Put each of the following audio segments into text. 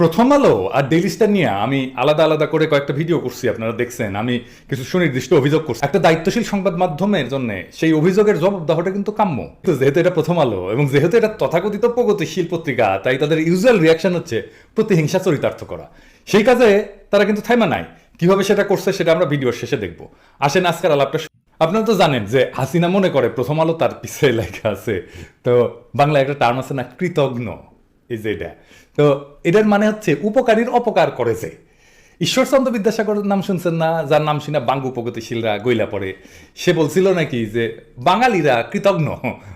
প্রথম আলো আর daily star নিয়ে আমি আলাদা আলাদা করে কয়েকটা ভিডিও করছি, আপনারা দেখছেন। আমি কিছু সুনির্দিষ্ট অভিযোগ করছি। একটা দায়িত্বশীল সংবাদ মাধ্যমের জন্য সেই অভিযোগের জবাব দেওয়াটা কিন্তু কাম্য। যেহেতু এটা প্রথম আলো এবং যেহেতু এটা তথাকথিত প্রগতিশীল পত্রিকা, তাই তাদের ইউজুয়াল রিয়াকশন হচ্ছে প্রতিহিংসা চরিতার্থ করা। সেই কাজে তারা কিন্তু থাইমা নাই। কীভাবে সেটা করছে সেটা আমরা ভিডিওর শেষে দেখব। আসেন আজকের আলাপটা আপনারা তো জানেন যে হাসিনা মনে করে প্রথম আলো তার পিছিয়ে লেখা আছে। তো বাংলা একটা টার্ম আছে না কৃতজ্ঞ এই যে এটা। তো এটার মানে হচ্ছে উপকারীর অপকার করেছে। ঈশ্বরচন্দ্র বিদ্যাসাগরের নাম শুনছেন না? যার নাম শুনে বাঙ্গু প্রগতিশীলরা গইলা পড়ে। সে বলছিল নাকি যে, বাঙালিরা কৃতজ্ঞ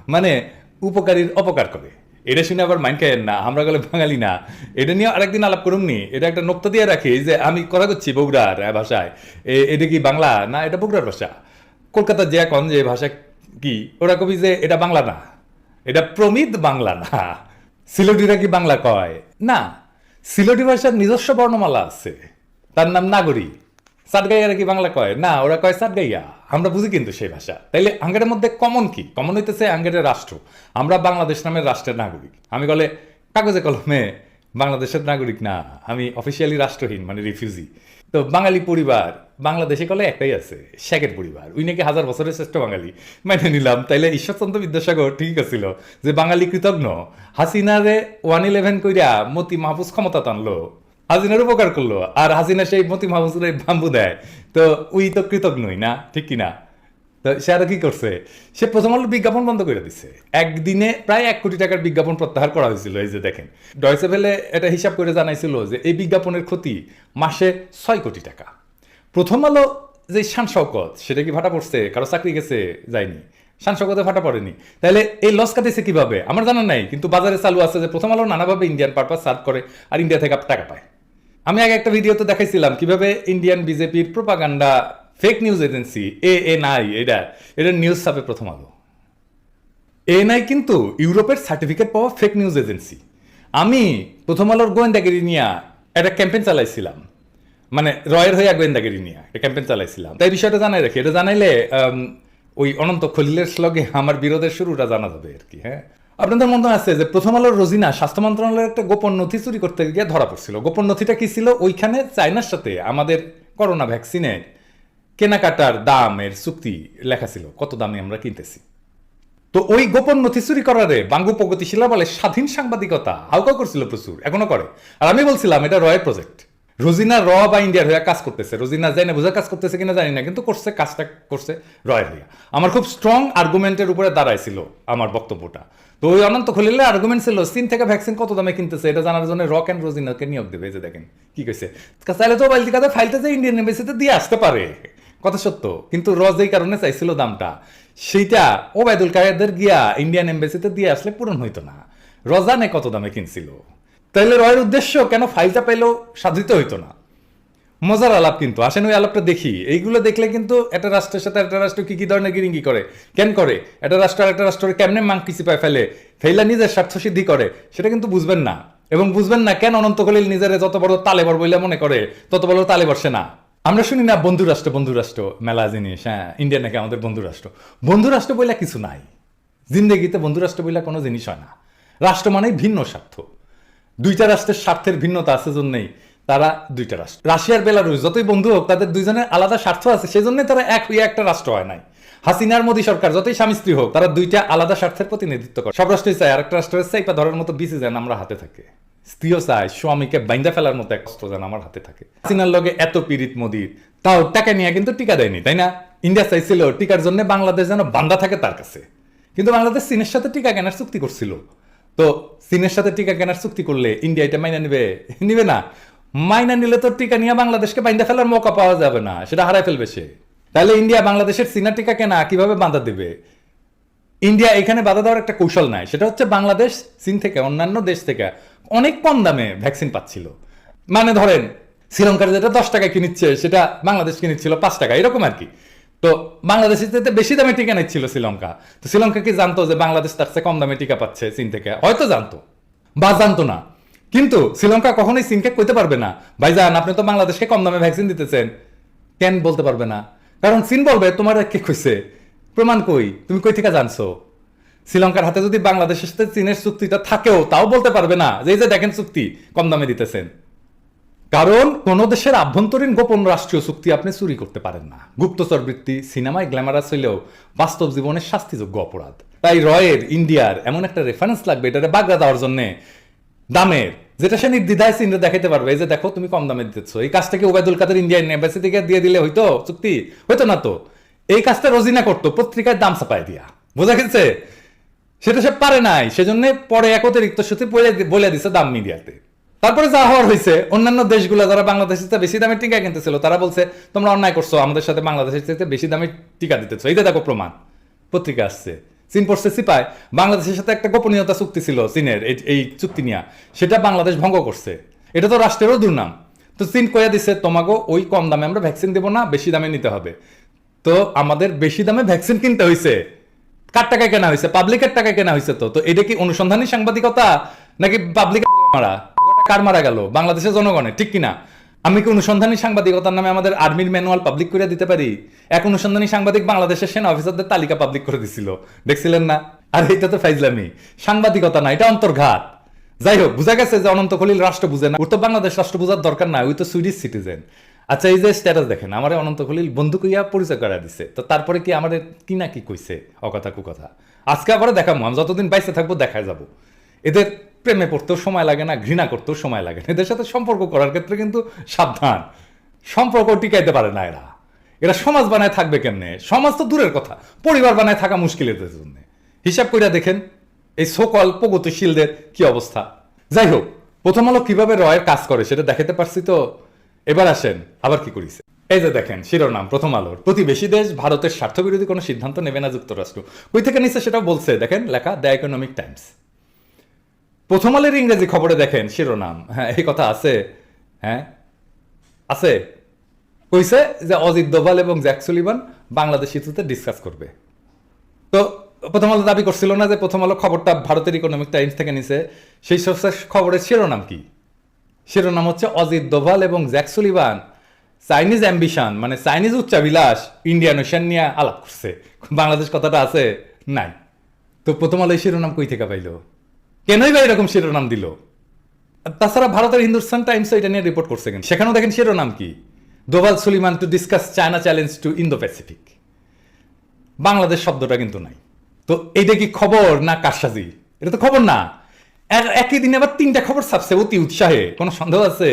মানে উপকারীর অপকার করে। এটা শুনে আবার মাইন্ড খাইয়েন না, আমরা গেলে বাঙালি না। এটা নিয়ে আরেকদিন আলাপ করুন নি। এটা একটা নোক্তা দিয়ে রাখি যে, আমি কথা করছি বগুড়ার ভাষায়। এটা কি বাংলা? না, এটা বগুড়ার ভাষা। কলকাতার যে এখন যে ভাষা কি, ওরা কবি যে, এটা বাংলা না। এটা প্রমিত বাংলা না। সিলেটিরা কি বাংলা কয়? না, সিলেটি ভাষার নিজস্ব বর্ণমালা আছে। তার নাম নাগরী। সাতগাইয়ারা কি বাংলা কয়? না, ওরা কয় সাতগাইয়া। আমরা বুঝি কিন্তু সেই ভাষা। তাইলে আঙ্গের মধ্যে কমন কি? কমন হইতেছে আঙ্গের রাষ্ট্র। আমরা বাংলাদেশ নামের রাষ্ট্রের নাগরিক। আমি বলে কাগজে কলমে বাংলাদেশের নাগরিক না, আমি অফিসিয়ালি রাষ্ট্রহীন মানে রিফিউজি তো বাঙালি পরিবার, বাংলাদেশে কলে একটাই আছে, শেখের পরিবার। উই নাকি হাজার বছরের শ্রেষ্ঠ বাঙালি। মানে নিলাম, তাইলে ঈশ্বরচন্দ্র বিদ্যাসাগর ঠিক আছিল যে বাঙালি কৃতজ্ঞ। হাসিনারে ওয়ান ইলেভেন কইরা মতি মাহফুজ ক্ষমতা টানলো। হাসিনার উপকার করল, আর হাসিনা সেই মতি মাহফুজের বাম্বু দেয়। তো উই তো কৃতজ্ঞই না, ঠিক কিনা? তো সে আরও কি করছে? সে প্রথম আলো বিজ্ঞাপন বন্ধ করে দিচ্ছে একদিনে প্রায় এক কোটি টাকার বিজ্ঞাপন প্রত্যাহার করা হয়েছিল, এই যে দেখেন। ডয়সে ভেলে এটা হিসাব করে জানাইছিল যে এই বিজ্ঞাপনের ক্ষতি মাসে ছয় কোটি টাকা। প্রথম আলো যে শান শওকত, সেটা কি ভাটা পড়ছে? কারও চাকরি গেছে? যায়নি। শান শওকতে ভাটা পড়েনি। তাহলে এই লস কাটিছে কীভাবে? আমার জানা নাই, কিন্তু বাজারে চালু আছে যে প্রথম আলো নানাভাবে ইন্ডিয়ান পারপাস সার্ভ করে আর ইন্ডিয়া থেকে টাকা পায়। আমি আগে একটা ভিডিওতে দেখাইছিলাম কীভাবে ইন্ডিয়ান বিজেপির propaganda fake news agency A N I এটা এটা নিউজ ছাপে প্রথম আলো। এএনআই কিন্তু ইউরোপের সার্টিফিকেট পাওয়া ফেক নিউজ এজেন্সি আমি প্রথম আলোর গোয়েন্দাগিরি নিয়ে একটা ক্যাম্পেন চালাইছিলাম। মানে রয়ের হয়ে গোয়েন্দাগিরি নিয়ে একটা ক্যাম্পেন চালাইছিলাম। তাই বিষয়টা জানাই রাখি। এটা জানাইলে ওই অনন্ত খলিলের স্লগে আমার বিরোধের শুরুটা জানা যাবে আর কি হ্যাঁ? আপনাদের মনে আছে যে প্রথম আলোর রোজিনা স্বাস্থ্য মন্ত্রণালয়ের একটা গোপন নথি চুরি করতে গিয়ে ধরা পড়ছিল। গোপন নথিটা কি ছিল? ওইখানে চায়নার সাথে আমাদের করোনা ভ্যাকসিনের কেনাকাটার দামের চুক্তি লেখা ছিল, কত দামে আমরা কিনতেছি। তো ওই গোপন নথি চুরি করারে বাঙ্গু প্রগতিশীলা বলে স্বাধীন সাংবাদিকতা হাউকাও করছিল প্রচুর, এখনও করে। আর আমি বলছিলাম, এটা রয় প্রজেক্ট রোজিনা র বা ইন্ডিয়ার হয়ে কাজ করতেছে। রোজিনা জানি না বোঝা কাজ করতেছে কিনা জানি না, কিন্তু করছে, কাজটা করছে রয় হইয়া। আমার খুব স্ট্রং আর্গুমেন্টের উপরে দাঁড়াইছিল আমার বক্তব্যটা। তো ওই অনন্ত খলিলের আর্গুমেন্ট ছিল, চীন থেকে ভ্যাকসিন কত দামে কিনতেছে, এটা জানার জন্য রক অ্যান্ড রোজিনাকে নিয়োগ দেবে যে দেখেন, কি কইছে। চাইলে তো বাইলতি কাছে ফাইলতে যে ইন্ডিয়ান এম্বাসিতে দিয়ে আসতে পারে। কথা সত্য, কিন্তু র যেই কারণে চাইছিল দামটা, সেইটা ওবায়দুল কায়েদের গিয়া ইন্ডিয়ান এম্বাসিতে দিয়ে আসলে পূরণ হইতো না। রজানে কত দামে কিনছিল? তাইলে রয়ের উদ্দেশ্য কেন ফাইলটা পেলেও সাধিত হইতো না? মজার আলাপ কিন্তু, আসেন ওই আলাপটা দেখি। এইগুলো দেখলে কিন্তু একটা রাষ্ট্রের সাথে একটা রাষ্ট্র কি কি ধরনের গিরিঙ্গি করে? কেন করে? একটা রাষ্ট্র আর একটা রাষ্ট্রের কেমনে মাংকি চিপায় ফেলে? ফেইলা নিজের স্বার্থ সিদ্ধি করে, সেটা কিন্তু বুঝবেন না। এবং বুঝবেন না কেন অনন্ত নিজের যত বড় তালেবর বলে মনে করে, তত বড় তালে বসে না আমরা শুনি না বন্ধু রাষ্ট্র বন্ধু রাষ্ট্র, মেলা জিনিস হ্যাঁ ইন্ডিয়া নাকি আমাদের বন্ধু রাষ্ট্র। বন্ধু বইলা কিছু নাই। জিন্দগিতে বন্ধু রাষ্ট্র বইলা কোনো জিনিস হয় না। রাষ্ট্র মানেই ভিন্ন স্বার্থ। দুইটা রাষ্ট্রের স্বার্থের ভিন্নতা আছে জন্যই তারা দুইটা রাষ্ট্র। রাশিয়ার বেলারুস যতই বন্ধু হোক, তাদের দুইজনের আলাদা স্বার্থ আছে সেই জন্যই তারা এক হইয়া একটা রাষ্ট্র হয় নাই। হাসিনার মোদী সরকার, যতই স্বামী স্ত্রী হোক, তারা দুইটা আলাদা স্বার্থের প্রতিনিধিত্ব করে। সব রাষ্ট্রই চায়, আরেকটা রাষ্ট্রের চাই বা ধরার মতো বিসি যেন আমরা হাতে থাকে। স্ত্রীও চায় স্বামীকে বাইন্দা ফেলার মতো এক অস্ত্র যেন আমার হাতে থাকে। হাসিনার লগে এত পীড়িত মোদির, তাও টাকা নিয়ে কিন্তু টিকা দেয়নি, তাই না? ইন্ডিয়া চাইছিল টিকার জন্য বাংলাদেশ যেন বান্দা থাকে তার কাছে। কিন্তু বাংলাদেশ চীনের সাথে টিকা কেনার চুক্তি করছিল। তো চীনের সাথে টিকা কেনার চুক্তি করলে ইন্ডিয়া এটা মাইনা নিবে? নিবে না। মাইনা নিলে তো টিকা নিয়ে বাংলাদেশকে বাইন্দা ফেলার মৌকা পাওয়া যাবে না, সেটা হারাই ফেলবে সে। তাহলে ইন্ডিয়া বাংলাদেশের চীনা টিকা কেনা কীভাবে বাঁধা দেবে? ইন্ডিয়া এখানে বাধা দেওয়ার একটা কৌশল নাই। সেটা হচ্ছে বাংলাদেশ, চীন থেকে, অন্যান্য দেশ থেকে অনেক কম দামে ভ্যাকসিন পাচ্ছিল। মানে ধরেন, শ্রীলঙ্কার যেটা দশ টাকায় কিনিচ্ছে, সেটা বাংলাদেশ কিনিচ্ছিল পাঁচ টাকা, এরকম আর কি। তো বাংলাদেশের চেয়ে বেশি দামে টিকা নিচ্ছিল শ্রীলঙ্কা। তো শ্রীলঙ্কা কি জানতো যে বাংলাদেশ তার চেয়ে কম দামে টিকা পাচ্ছে চীন থেকে? হয়তো জানতো, বা জানতো না। কিন্তু শ্রীলঙ্কা কখনোই চীনকে কইতে পারবে না ভাইজান আপনি তো বাংলাদেশকে কম দামে ভ্যাকসিন দিতেছেন। কেন বলতে পারবে না? কারণ চীন বলবে, তোমার কে কইছে? প্রমাণ কই? তুমি কই থেকে জানছো? শ্রীলঙ্কার হাতে যদি বাংলাদেশের সাথে চীনের চুক্তিটা থাকেও, তাও বলতে পারবে না যে যে দেখেন চুক্তি, কম দামে দিতেছেন। কারণ কোন দেশের আভ্যন্তরীণ গোপন রাষ্ট্রীয় চুক্তি আপনি চুরি করতে পারেন না। গুপ্তচর বৃত্তি, সিনেমায় গ্ল্যামারাস হইলেও বাস্তব জীবনের শাস্তিযোগ্য অপরাধ। তাই রয়ের, ইন্ডিয়ার এমন একটা রেফারেন্স লাগবে, এটারে বাগড়া দেওয়ার জন্য। দামের, যেটা সে নির্দ্বিধায় চিহ্ন দেখাতে পারবে, এই যে দেখো তুমি কম দামে দিতেছো। এই কাজটাকে ওবায়দুল কাদের ইন্ডিয়ান এম্বাসি থেকে দিয়ে দিলে হইতো চুক্তি? হইতো না তো? এই কাজটা রোজিনা করতো, পত্রিকায় দাম ছাপায় দিয়া। বোঝা গেছে? সেটা সে পারে নাই, সেজন্য পরে এক অতিরিক্ত সত্যি বলে দিছে দাম মিডিয়াতে। তারপরে যা হওয়ার হয়েছে অন্যান্য দেশগুলো যারা বাংলাদেশের চেয়ে বেশি দামে টিকা কিনতেছিল, তারা বলছে, তোমরা অন্যায় করছ, আমাদের সাথে বাংলাদেশের চেয়ে বেশি দামে টিকা দিতেছো। এই দেখো প্রমাণ, পত্রিকা আসছে। চীন পড়ছে সিপায় বাংলাদেশের সাথে একটা গোপনীয়তা চুক্তি ছিল চীনের, এই চুক্তি নিয়ে। সেটা বাংলাদেশ ভঙ্গ করছে। এটা তো রাষ্ট্রেরও দুর্নাম। তো চীন কয়া দিছে তোমাকে ওই কম দামে আমরা ভ্যাকসিন দেবো না, বেশি দামে নিতে হবে। তো আমাদের বেশি দামে ভ্যাকসিন কিনতে হয়েছে কার টাকায় কেনা হয়েছে পাবলিকের টাকায় কেনা হয়েছে তো। তো এটা কি অনুসন্ধানী সাংবাদিকতা? নাকি পাবলিক মারা? কার মারা গেল? বাংলাদেশের জনগণের, ঠিক কিনা? আমি কি অনুসন্ধানী সাংবাদিকতার নামে আমাদের আর্মির ম্যানুয়াল পাবলিক করে দিতে পারি? এক অনুসন্ধানী সাংবাদিক বাংলাদেশের সেনা অফিসারদের তালিকা পাবলিক করে দিছিল। দেখছিলেন না? আর, এটা তো ফাইজলামি। সাংবাদিকতা না, এটা অন্তর্ঘাত। যাই হোক, বুঝা গেছে যে অনন্ত খলিল রাষ্ট্র বুঝে না। ওর তো বাংলাদেশ রাষ্ট্র বুঝার দরকার নাই ওই তো সুইডিশ সিটিজেন আচ্ছা এই যে স্ট্যাটাস দেখেন, আমার অনন্ত খলিল বন্ধু কইয়া পরিচয় করা দিছে। তো তারপরে কি আমার কি না কি কইছে, অকথা কুকথা? আজকে আবার দেখাবো আমি যতদিন বাইসে থাকব দেখায় যাব। এদের প্রেমে পড়তেও সময় লাগে না, ঘৃণা করতেও সময় লাগে না। এদের সাথে সম্পর্ক করার ক্ষেত্রে কিন্তু সাবধান। সম্পর্ক টিকাইতে পারে না এরা। এরা সমাজ বানায় থাকবে কেমনে? সমাজ তো দূরের কথা, পরিবার বানায় থাকা মুশকিল এদের জন্য। হিসাব কইরা দেখেন, এই সকল প্রগতিশীলদের কি অবস্থা? যাই হোক, প্রথম আলো কীভাবে রয়ের কাজ করে সেটা দেখাতে পারছি তো। এবার আসেন, আবার কি করিছে? এই যে দেখেন, শিরোনাম, প্রথম আলোর। প্রতিবেশী দেশ ভারতের স্বার্থবিরোধী কোনো সিদ্ধান্ত নেবে না যুক্তরাষ্ট্র। কই থেকে নিচ্ছে সেটা বলছে, দেখেন, লেখা দ্য ইকোনমিক টাইমস প্রথম আলোর ইংরেজি খবরে দেখেন, শিরোনাম। হ্যাঁ এই কথা আছে। হ্যাঁ আছে। কইছে যে অজিত দোভাল এবং জ্যাক সুলিভান বাংলাদেশ ইস্যুতে ডিসকাস করবে। তো প্রথম আলো দাবি করছিল না যে প্রথম আলো খবরটা ভারতের ইকোনমিক টাইমস থেকে নিছে। সেই সব খবরের শিরোনাম কি? শিরোনাম হচ্ছে অজিত দোভাল এবং জ্যাক সুলিভান। চাইনিজ অ্যাম্বিশন মানে চাইনিজ উচ্চাবিলাস ইন্ডিয়ান ওশান নিয়ে আলাপ করছে। বাংলাদেশ কথাটা আছে, নাই। তো প্রথম আলো এই শিরোনাম কই থেকে পাইলো? কেনই বা এরকম শিরোনাম দিল? তাছাড়া ভারতের হিন্দুস্তান টাইমস এটা নিয়ে রিপোর্ট করছে কিন্তু। সেখানেও দেখেন শিরোনাম কি? Doval Sullivan to discuss China challenge to Indo Pacific Bangladesh শব্দটা কিন্তু নাই। তো এইটা কি খবর না কারসাজি? এটা তো খবর না। একই দিনে আবার তিনটা খবর ছাপছে, অতি উৎসাহে। কোনো সন্দেহ আছে?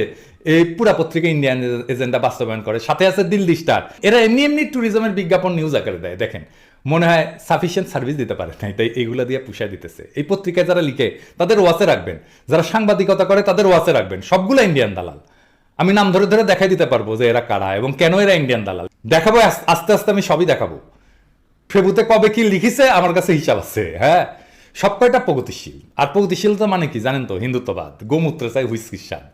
এই পুরা পত্রিকা ইন্ডিয়ান এজেন্ডা বাস্তবায়ন করে। সাথে আছে দিল্লি স্টার। এরা এমনি এমনি ট্যুরিজমের বিজ্ঞাপন নিউজ আকারে দেয়। দেখেন, মনে হয় সাফিসিয়েন্ট সার্ভিস দিতে পারে নাই। তাই এইগুলা দিয়ে পুষায় দিতেছে। এই পত্রিকায় যারা লিখে, তাদের ওয়াসে রাখবেন। যারা সাংবাদিকতা করে, তাদের ওয়াসে রাখবেন। সবগুলো ইন্ডিয়ান দালাল। আমি নাম ধরে ধরে দেখাই দিতে পারব যে এরা কারা এবং কেন এরা ইন্ডিয়ান দালাল। দেখাবো আস্তে আস্তে আমি সবই দেখাবো। ফেবুতে কবে কি লিখিছে, আমার কাছে হিসাব আছে হ্যাঁ? সব কয়টা প্রগতিশীল। আর প্রগতিশীলতা মানে কি জানেন তো? হিন্দুত্ববাদ গোমূত্র চাই হুইস্কির স্বাদ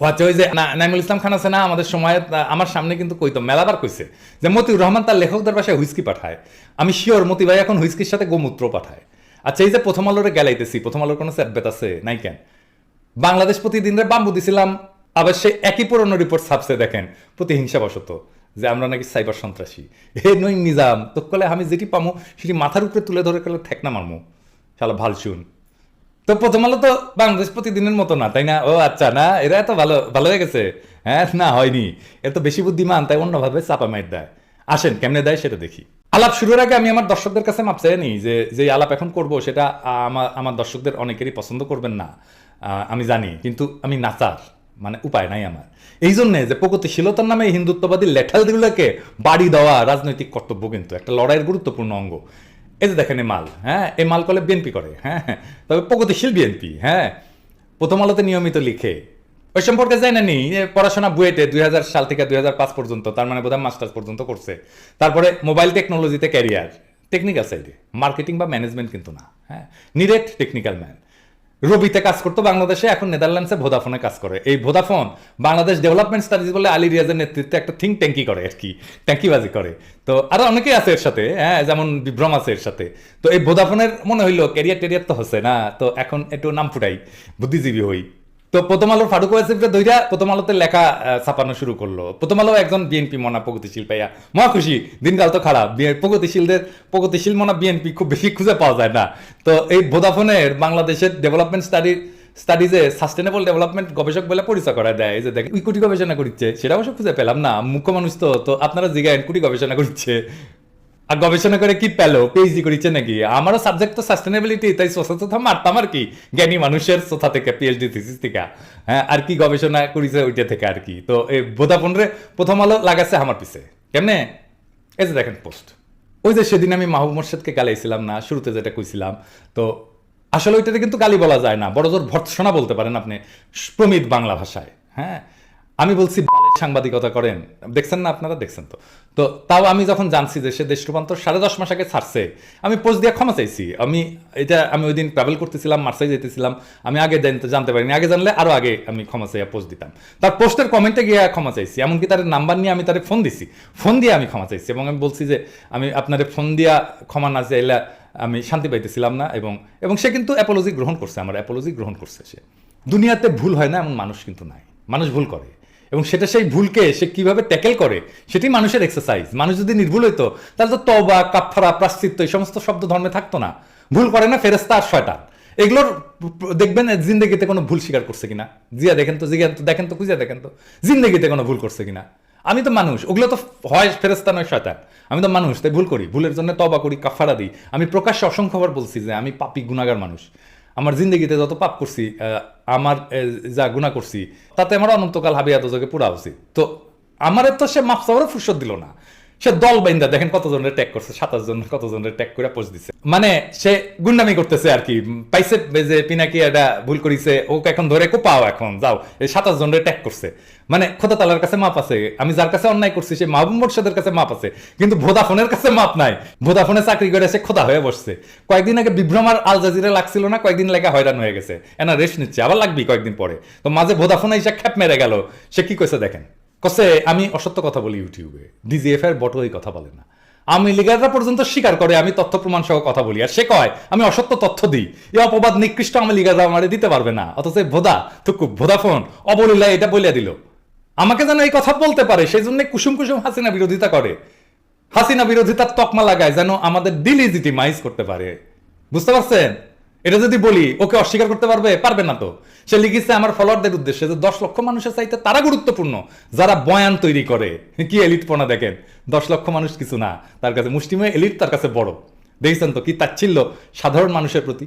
ও আচ্ছা ওই যে নাইমুল ইসলাম খান আছে না, আমাদের সময় আমার সামনে কিন্তু কইতো, মেলাবার কইছে যে মতিউর রহমান তার লেখকদের বাসায় হুইস্কি পাঠায়। আমি শিওর মতি ভাই এখন হুইস্কির সাথে গোমূত্র পাঠায়। আচ্ছা এই যে প্রথম আলোরে গেলাইতেছি, প্রথম আলোর কোনো সেটবেত আছে? নাই কেন? বাংলাদেশ প্রতিদিন বাম্বু দিছিলাম, আবার সে একই পুরনো রিপোর্ট ছাপছে, দেখেন, প্রতিহিংসাবশত, যে আমরা নাকি সাইবার সন্ত্রাসী। হে নই নিজাম তো কলে আমি যেটি পামো, সেটি মাথার উপরে তুলে ধরে কলে ঠেকনা মারমু। শালা ভালো শুন। তো প্রথম আলো তো বাংলাদেশ প্রতিদিনের মতো না, তাই না? ও আচ্ছা না, এরা এত ভালো ভালো হয়ে গেছে। হ্যাঁ না, হয়নি। এর তো বেশি বুদ্ধিমান, তাই অন্যভাবে চাপা মাইট দেয়। আসেন, কেমনে দেয় সেটা দেখি। আলাপ শুরুর আগে আমি আমার দর্শকদের কাছে মাপ চাই নি যে যে আলাপ এখন করব, সেটা আমার আমার দর্শকদের অনেকেরই পছন্দ করবেন না। আমি জানি, কিন্তু আমি নাচার মানে উপায় নাই আমার। এই জন্যে যে প্রগতিশীলতার নামে হিন্দুত্ববাদী লেঠালগুলোকে বাড়ি দেওয়া রাজনৈতিক কর্তব্য কিন্তু একটা লড়াইয়ের গুরুত্বপূর্ণ অঙ্গ। এই যে দেখেন মাল হ্যাঁ? এই মাল কলে বিএনপি করে হ্যাঁ। তবে প্রগতিশীল বিএনপি হ্যাঁ? প্রথম আলোতে নিয়মিত লিখে। ওই সম্পর্কে জানি নি পড়াশোনা বুয়েটে দুই হাজার সাল থেকে দুই হাজার পাঁচ পর্যন্ত, তার মানে বোধহয় মাস্টার্স পর্যন্ত করছে। তারপরে মোবাইল টেকনোলজিতে ক্যারিয়ার। টেকনিক্যাল সাইডে মার্কেটিং বা ম্যানেজমেন্ট কিন্তু না হ্যাঁ? নিরেট টেকনিক্যাল ম্যান। রবিতে কাজ করতো, বাংলাদেশে এখন নেদারল্যান্ডসে ভোদাফোনে কাজ করে। এই ভোদাফোন বাংলাদেশ ডেভেলপমেন্ট স্টাডিজ বলে আলী রিয়াজের নেতৃত্বে একটা থিঙ্ক ট্যাঙ্কি করে আর কি, ট্যাঙ্কিবাজি করে। তো আরও অনেকেই আছে এর সাথে হ্যাঁ যেমন বিভ্রম আছে এর সাথে। তো এই ভোদাফোনের মনে হইল ক্যারিয়ার টেরিয়ার তো হচ্ছে না, তো এখন একটু নাম ফুটাই, বুদ্ধিজীবী হই। তো প্রথম আলোর ফারুক ওয়াসিফকে ধইরা প্রথম আলোতে লেখা ছাপানো শুরু করল। প্রথম আলো একজন বিএনপি মনা প্রগতিশীল পাইয়া। মহা খুশি, দিনকাল তো খারাপ। প্রগতিশীলদের, প্রগতিশীল মনা বিএনপি খুব বেশি খুঁজে পাওয়া যায় না। তো এই ভোদাফোনের বাংলাদেশের ডেভেলপমেন্ট স্টাডি স্টাডিজে সাস্টেনেবল ডেভেলপমেন্ট গবেষক বলে পরিচয় করা দেয়। এই যে দেখেন কোটি গবেষণা করছে সেটা অবশ্য খুঁজে পেলাম না। মুখ্য মানুষ তো তো আপনারা জিগায় কোটি গবেষণা করছে। আর গবেষণা করে কি পেল? পিএইচডি করেছে নাকি? আমারও সাবজেক্ট তো সাস্টেনেবিলিটি তাই সচেতন মারতাম আর কি। জ্ঞানী মানুষের সোথা থেকে পিএইচডি থিসিস থেকে। হ্যাঁ আর কি গবেষণা করেছে ওইটা থেকে আর কি। তো এই ভোদাফোন রে প্রথম আলো লাগাচ্ছে আমার পিছে। কেমনে? এই যে দেখেন পোস্ট ওই যে সেদিন আমি মাহবুব মোর্শেদকে গালাইছিলাম না, শুরুতে যেটা কইছিলাম, তো আসলে ওইটাতে কিন্তু গালি বলা যায় না। বড় জোর ভর্ৎসনা বলতে পারেন আপনি প্রমিত বাংলা ভাষায়। হ্যাঁ আমি বলছি সাংবাদিকতা করেন। দেখছেন না আপনারা? দেখছেন তো। তো তাও আমি যখন জানছি যে সে দেশ রূপান্তর সাড়ে দশ মাস আগে ছাড়ছে, আমি পোস্ট দিয়ে ক্ষমা চাইছি। আমি এটা, আমি ওই দিন ট্রাভেল করতেছিলাম মার্সাই যেতেছিলাম। আমি আগে জানতে পারিনি। আগে জানলে আরও আগে আমি ক্ষমা চাইয়া পোস্ট দিতাম। তার পোস্টের কমেন্টে গিয়ে ক্ষমা চাইছি। এমনকি তার নাম্বার নিয়ে আমি তারে ফোন দিছি। ফোন দিয়ে আমি ক্ষমা চাইছি এবং আমি বলছি যে, আমি আপনার ফোন দিয়া ক্ষমা না চাইলে আমি শান্তি পাইতেছিলাম না এবং এবং সে কিন্তু অ্যাপোলজি গ্রহণ করছে। আমার অ্যাপোলজি গ্রহণ করছে সে। দুনিয়াতে ভুল হয় না এমন মানুষ কিন্তু নাই। মানুষ ভুল করে। এবং সেটা সেই ভুলকে সে কীভাবে ট্যাকেল করে সেটি মানুষের এক্সারসাইজ মানুষ যদি নির্ভুল হইতো, তাহলে তো তবা কাফারা প্রাশ্চিত্য এই সমস্ত শব্দ ধর্মে থাকতো না। ভুল করে না ফেরেস্তা আর শয়তান। এগুলোর দেখবেন জিন্দগিতে কোনো ভুল স্বীকার করছে কিনা? জিয়া দেখেন তো জিজ্ঞান তো, দেখেন তো খুঁজে দেখেন তো। জিন্দগিতে কোনো ভুল করছে কিনা? আমি তো মানুষ, ওগুলো তো হয় ফেরেস্তা নয় শয়তান। আমি তো মানুষ, তাই ভুল করি। ভুলের জন্য তবা করি কাফারা দিই। আমি প্রকাশ্যে অসংখ্যবার বলছি যে আমি পাপি গুণাগার মানুষ। আমার জিন্দগিতে যত পাপ করছি আমার যা গুণা করছি, তাতে আমার অনন্তকাল হাবিয়া দোজকে পুরা উচিত তো আমার তো সে মাফ চাওয়ারও ফুরসত দিল না। সে দল বাইন্দা, দেখেন কতজনের ট্যাগ করছে সাতাশ জন কতজনের ট্যাগ করে পোস্ট দিছে। মানে সে গুন্ডামি করতেছে আর কি, পাইছে যে পিনাকি এটা ভুল করিছে, ওকে এখন ধরে কোপাও এখন, যাও, এই সাতাশ জনের ট্যাগ করছে। মানে খোদা তালার কাছে মাপ আছে, আমি যার কাছে অন্যায় করছি, সে মাহবুব মোর্শেদের কাছে মাপ আছে, কিন্তু ভোদাফোনের কাছে মাপ নাই। ভোদাফোনে চাকরি করে সে খোদা হয়ে বসছে। কয়েকদিন আগে বিভ্রমার আল জাজিরা লাগছিল না, কয়েকদিন লেগে হয়রান হয়ে গেছে। এনা রেস্ট নিচ্ছে, আবার লাগবি কয়েকদিন পরে। তো মাঝে ভোদাফোনে এসে খ্যাপ মেরে গেল। সে কি কইছে দেখেন? কসে, আমি অসত্য কথা বলি ইউটিউবে। ডিজিএফ এর বটো এই কথা বলে না। আমি লিগাররা পর্যন্ত স্বীকার করে, আমি তথ্য প্রমাণ সহ কথা বলি। আর সে কয়, আমি অসত্য তথ্য দিই। এই অপবাদ নিকৃষ্ট আমি লিগাররা আমারে দিতে পারবে না। অথচ ভোদা, থুকু, ভোদাফোন অবলীলা এটা বলে দিল। আমাকে যেন এই কথা বলতে পারে সেই জন্য কুসুম কুসুম হাসিনা বিরোধিতা করে। হাসিনা বিরোধিতার তকমা লাগায় যেন আমাদের ডিলিজিটিমাইজ করতে পারে। বুঝতে পারছেন? এটা যদি বলি, ওকে অস্বীকার করতে পারবে? পারবে না তো। সে লিখেছে আমার ফলোয়ারদের উদ্দেশ্যে যে দশ লক্ষ মানুষের চাইতে তারা গুরুত্বপূর্ণ, যারা বয়ান তৈরি করে। কি এলিট পনা দেখেন? দশ লক্ষ মানুষ কিছু না। তার কাছে মুষ্টিময় এলিট তার কাছে বড়। দেখছেন তো কি তাচ্ছিল্য সাধারণ মানুষের প্রতি?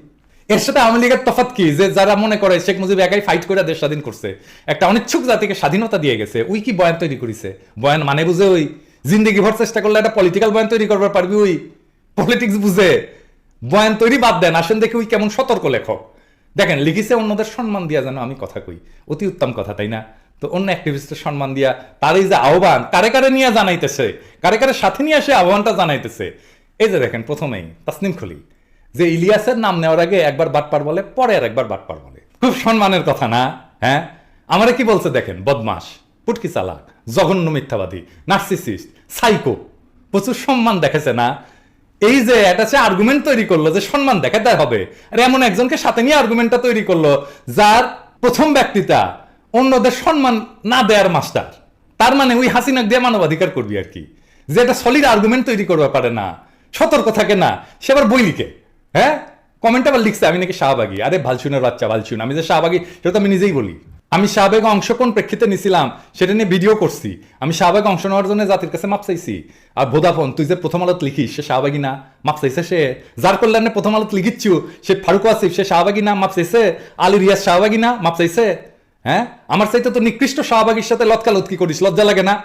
এর সাথে আওয়ামী লীগের তফাৎ কি? যে যারা মনে করে শেখ মুজিব একাই ফাইট করে দেশ স্বাধীন করছে, একটা অনিচ্ছুক জাতিকে স্বাধীনতা দিয়ে গেছে ওই কি বয়ান তৈরি করেছে? বয়ান মানে বুঝে ওই। জিন্দিগি ভর চেষ্টা করলে একটা পলিটিক্যাল বয়ান তৈরি করবার পারবি ওই পলিটিক্স বুঝে। বয়ান তৈরি বাদ দেন, আসেন দেখে ওই কেমন সতর্ক লেখক। দেখেন, লিখিছে অন্যদের সম্মান দিয়া যেন আমি কথা কই। অতি উত্তম কথা, তাই না? তো অন্য অ্যাক্টিভিস্টের সম্মান দিয়া তার এই যে আহ্বান, কারে কারে নিয়ে জানাইতেছে? কারে কারে সাথে নিয়ে আসে আহ্বানটা জানাইতেছে? এই যে দেখেন, প্রথমেই তাসনিম খলি, যে ইলিয়াসের নাম নেওয়ার আগে একবার বাটপার বলে, পরে আর একবার বাটপার বলে। খুব সম্মানের কথা না? হ্যাঁ? আমারে কি বলছে দেখেন, বদমাস, পুটকি চালাক, জঘন্য মিথ্যাবাদী, নার্সিসিস্ট, সাইকো, প্রচুর সম্মান দেখেছে না? এই যে এটা সে আর্গুমেন্ট তৈরি করল যে সম্মান দেখাতে হবে। আর এমন একজনকে সাথে নিয়ে আর্গুমেন্টটা তৈরি করল, যার প্রথম ব্যক্তিটা অন্যদের সম্মান না দেয়ার মাস্টার তার মানে ওই হাসিনাক দিয়ে মানবাধিকার করবি আর কি। যে একটা সলিড আর্গুমেন্ট তৈরি করতে পারে না, সতর্ক থাকে না, সে আবার বই লিখে। হ্যাঁ? কমেন্ট আবার লিখছে, আমি নাকি শাহবাগী। আরে ভালচুনের বাচ্চা ভালচুন আমি যে শাহবাগী, সেটা তো আমি নিজেই বলি। আমি শাহবাগ অংশ কোন প্রেক্ষিতে নিছিলাম সেটা নিয়ে ভিডিও করছি। আমি শাহবাগ অংশ নেওয়ার জন্য জাতির কাছে মাপ চাইছি। আর ভোদাফোন, তুই যে প্রথম আলোত লিখিস, সে শাহবাগী না, মাপ চাইছে সে। যার কল্যাণে প্রথম আলোত লিখিচ্ছু, সে ফারুক আসিফ সে শাহবাগী না, মাপ চাইছে। আলী রিয়াজ শাহবাগী না, মাপ চাইছে। হ্যাঁ? আমার চাইতে তো নিকৃষ্ট শাহবাগীর সাথে লতকালতকি করিস, লজ্জা লাগে না?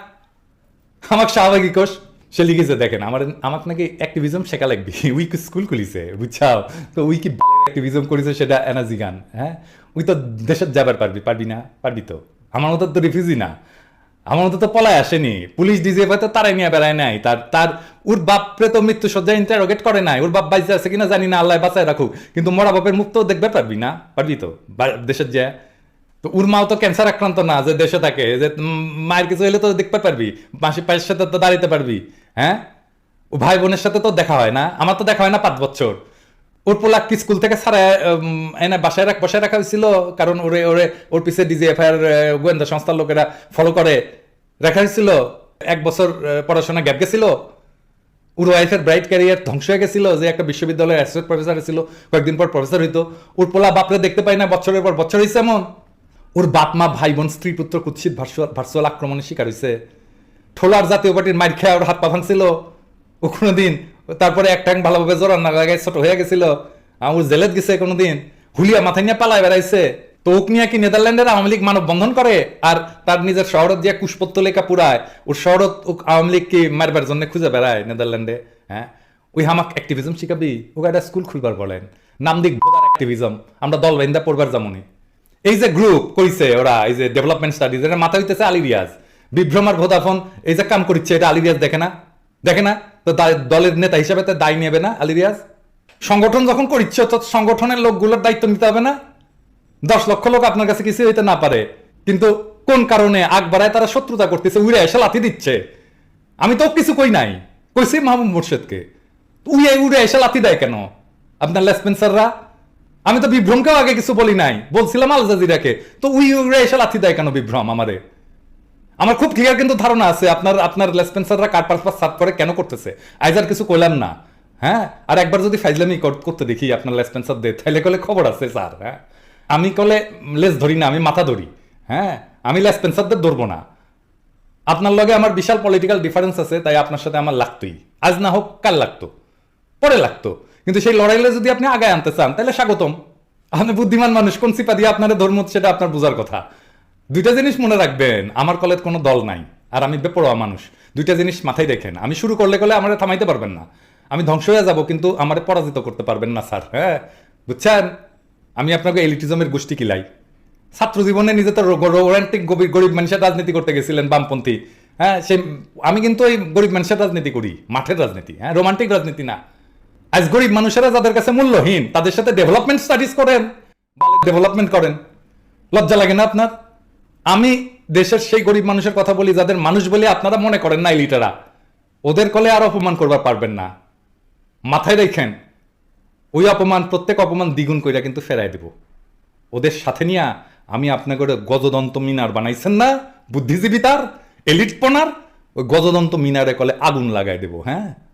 আমাকে শাহবাগী কোষ? সে লিখেছে, দেখেন, আমার, আমাকে নাকি অ্যাক্টিভিজম শেখা লাগবে। উই কি স্কুল খুলিছে, বুঝছাও? তো উই কি অ্যাক্টিভিজম করেছে সেটা এনার্জি গান হ্যাঁ? উই তো দেশের যাবার পারবি পারবি না, পারবি তো। আমার মতো তো রিফিউজি না। আমার মতো তো পলায় আসেনি। পুলিশ ডিজিএফ তো তারাই নিয়ে বেড়ায় নাই। তার তার, ওর বাপরে তো মৃত্যু সজ্জা ইন্টারোগেট করে নাই। ওর বাপ বাইজে আছে কিনা জানি না, আল্লাহ বাঁচায় রাখুক। কিন্তু মরা বাপের মুখ তো দেখবে পারবি না? পারবি তো? দেশের যে তো ওর মাও তো ক্যান্সার আক্রান্ত না, যে দেশে থাকে। যে মায়ের কিছু হলে তো দেখতে পারবি। মাসি পায়ের সাথে তো দাঁড়িতে পারবি হ্যাঁ? ও ভাই বোনের সাথে তো দেখা হয় না। আমার তো দেখা হয় না পাঁচ বছর। ওর পোলাক স্কুল থেকে উম, এনে বাসায় রাখ বসায় রাখা হয়েছিল? কারণ ওরে ওরে ওর পিছে ডিজিএফআইআর গোয়েন্দা সংস্থার লোকেরা ফলো করে। রাখা হয়েছিল? এক বছর পড়াশোনা গ্যাপ গেছিল? ওর ওয়াইফের ব্রাইট ক্যারিয়ার ধ্বংস হয়ে গেছিল? যে একটা বিশ্ববিদ্যালয়ের অ্যাসোসিয়েট প্রফেসর ছিল কয়েকদিন পর প্রফেসর হইতো। ওর পোলা বাপরে দেখতে পাই না বছরের পর বছর হয়েছে এমন। ওর বাপ মা ভাই বোন স্ত্রী পুত্র কুৎসিত ভার্চুয়াল ভার্চুয়াল আক্রমণের শিকার হয়েছে ঠোলার জাতীয় পার্টির মার খেয়ে ওর হাত পা ভাঙছিল। ও কোনোদিন তারপরে এক ট্যাং ভালোভাবে জোরান না লাগায় ছোট হয়ে গেছিল। আমার জেলেত গেছে কোনোদিন। হুলিয়া মাথায় নিয়ে পালায় বেড়াইছে। তো ওক নিয়ে কি নেদারল্যান্ডের আওয়ামী লীগ মানব বন্ধন করে? আর তার নিজের শহরত দিয়ে কুশপত্র লেখা পুরায়। ওর শহরত আওয়ামী লীগ কি মারবার জন্য খুঁজে বেড়ায় নেদারল্যান্ডে? হ্যাঁ? ওই হামাক অ্যাক্টিভিজম শিখাবি? ওকে একটা স্কুল খুলবার বলেন। নাম দিক অ্যাক্টিভিজম আমরা দল বাইন্দা পড়বার যেমনই এই যে গ্রুপ কইছে ওরা, এই যে ডেভেলপমেন্ট স্টাডিজ এটা মাথা হইতেছে আলিরিয়াজ। বিভ্রমার ভোদাফোন, এই যে কাম করছে এটা আলিরিয়াজ দেখে না? দেখে না? তো দলের নেতা হিসেবে তো দায় নেবে না আলিরিয়াজ সংগঠন যখন করছে তো সংগঠনের লোকগুলোর দায়িত্ব নিতে হবে না? দশ লক্ষ লোক আপনার কাছে কিছু হইতে না পারে। কিন্তু কোন কারণে আগ বাড়ায় তারা শত্রুতা করতেছে, উড়ে এসে লাথি দিচ্ছে? আমি তো কিছু কই নাই। কইছি মাহমুদ মোর্শেদকে। উড়ে উড়ে এসে লাথি দেয় কেন? আপনার লেসপেন্সাররা আমি তো বিভ্রমকেও আগে কিছু বলি নাই। বলছিলাম আল জাজিরাকে। তো উই উড়ে এসে লাথি দেয় কেন বিভ্রম আমারে? আমার খুব ক্লিয়ার কিন্তু ধারণা আছে, আপনার আপনার লেসপেন্সাররা কার পারপাস সার্ভ করে কেন করতেছে? আইজ আর কিছু কইলাম না হ্যাঁ? আর একবার যদি ফাইজলামি করতে দেখি আপনার লেসপেন্সার দে তাহলে কলে খবর আছে স্যার হ্যাঁ? আমি কলে লেস ধরি না, আমি মাথা ধরি হ্যাঁ? আমি লেসপেন্সারদের ধরবো না। আপনার লগে আমার বিশাল পলিটিক্যাল ডিফারেন্স আছে, তাই আপনার সাথে আমার লাগতোই। আজ না হোক, কাল লাগতো, পরে লাগতো। কিন্তু সেই লড়াইলে যদি আপনি আগায় আনতে চান তাহলে স্বাগতম। আপনি বুদ্ধিমান মানুষ, কোন সিপা দিয়ে আপনার ধর্ম সেটা আপনার বোঝার কথা। দুইটা জিনিস মনে রাখবেন, আমার কলেজ কোনো দল নাই, আর আমি বেপরোয়া মানুষ। দুইটা জিনিস মাথায় দেখেন, আমি শুরু করলে করলে আমার থামাইতে পারবেন না। আমি ধ্বংস হয়ে যাব, কিন্তু আমার পরাজিত করতে পারবেন না, স্যার হ্যাঁ? বুঝছেন? আমি আপনাকে এলিটিজমের গোষ্ঠী কিলাই। ছাত্র জীবনে নিজে তো রোমান্টিক গরিব গরিব মানুষের রাজনীতি করতে গেছিলেন বামপন্থী হ্যাঁ? সে, আমি কিন্তু ওই গরিব মানুষের রাজনীতি করি, মাঠের রাজনীতি হ্যাঁ? রোমান্টিক রাজনীতি না। আজ গরিব মানুষেরা যাদের কাছে মূল্যহীন, তাদের সাথে ডেভেলপমেন্ট স্টাডিজ করেন ডেভেলপমেন্ট করেন। লজ্জা লাগে না আপনার? আমি দেশের সেই গরিব মানুষের কথা বলি, যাদের মানুষ বলে আপনারা মনে করেন না লিটারা। ওদের কলে আর অপমান করবার পারবেন না। মাথায় রেখেন, ওই অপমান, প্রত্যেক অপমান দ্বিগুণ কইরা কিন্তু ফেরাই দেব। ওদের সাথে নিয়া আমি আপনাকে গজদন্ত মিনার বানাইছেন না, বুদ্ধিজীবী তার এলিট পনার ওই গজদন্ত মিনারে কলে আগুন লাগাই দেব হ্যাঁ?